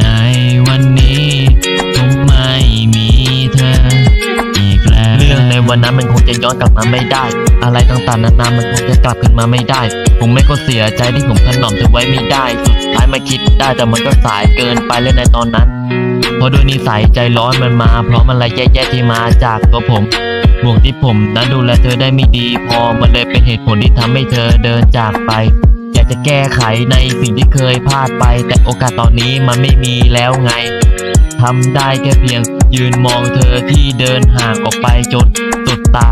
ในวันนี้ผมไม่มีเธออีกแล้วในวันน้นมันคงจะย้อนกลับมาไม่ได้ อะไรต่างๆนานามันคงจะกลับขึ้นมาไม่ได้ ผมไม่ก็เสียใจที่ผมถนอมเธอไว้ไม่ได้ สุดท้ายมาคิดได้แต่มันก็สายเกินไปเลยในตอนนั้นเพราะด้วยนิสัยใจร้อนมันมา เพราะมันอะไรแย่ๆที่มาจากตัวผมบ่วงที่ผมนั้นดูแลเธอได้ไม่ดี พอมันเลยเป็นเหตุผลที่ทำให้เธอเดินจากไปากจะแก้ไขในสิ่งที่เคยพลาดไป แต่โอกาสตอนนี้มันไม่มีแล้วไงทำได้แค่เพียงยืนมองเธอที่เดินห่างออกไปจนสุดตา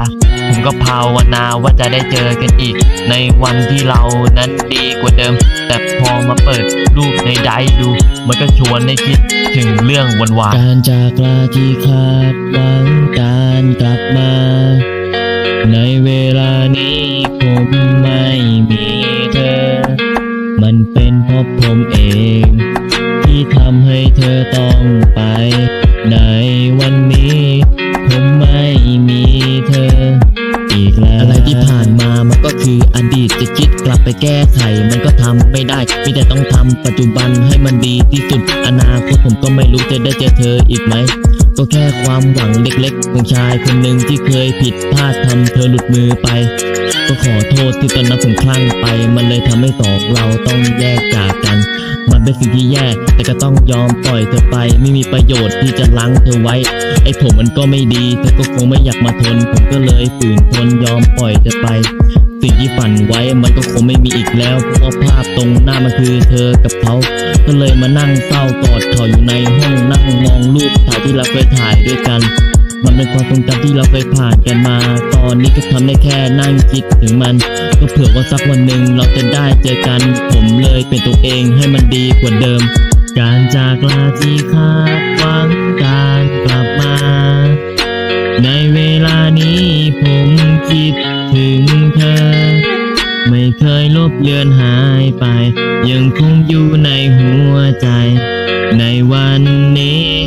ผมก็ภาวนาว่าจะได้เจอกันอีก ในวันที่เรานั้นดีกว่าเดิม แต่พอมาเปิดรูปในไดดู มันก็ชวนให้คิดถึงเรื่องวันวานการจากลาที่คาดหวังการกลับมา ในเวลานี้ผม ราะผมเอง ที่ทำให้เธอต้องไป ในวันนี้ ผมไม่มีเธอ อีกแล้ว อะไรที่ผ่านมามันก็คืออดีตจะคิดกลับไปแก้ไข มันก็ทำไม่ได้มีแต่ต้องทำปัจจุบันให้มันดีที่สุด อนาคตผมก็ไม่รู้จะได้เจอเธออีกไหม ก็แค่ความหวังเล็กๆ ของชายคนหนึ่งที่เคยผิดพลาดทำเธอหลุดมือไป ก็ขอโทษที่ตอนนั้นผมคลั่งไป มันเลยทำให้สองเราต้องแยกจากกัน มันเป็นสิ่งที่แย่แต่ก็ต้องยอมปล่อยเธอไป ไม่มีประโยชน์ที่จะล้างเธอไว้ ไอ้ผมมันก็ไม่ดีเธอก็คงไม่อยากมาทน ผมก็เลยฝืนทนยอมปล่อยเธอไป สิ่งที่ฝันไว้มันก็คงไม่มีอีกแล้ว เพราะภาพตรงหน้ามันคือเธอกับเขา ก็เลยมานั่งเศร้ากอดเขาอยู่ในห้องนั่งมองรูปถ่ายที่เราเคยถ่ายด้วยกัน มันเป็นความทรงจำที่เราเคยผ่านกันมา ตอนนี้ก็ทำได้แค่นั่งคิดถึงมัน ก็เผื่อว่าสักวันหนึ่งเราจะได้เจอกัน ผมเลยเป็นตัวเองให้มันดีกว่าเดิม การจากลาที่คาดหวังการ เคยลบเลือนหายไป ยังคงอยู่ในหัวใจ ในวันนี้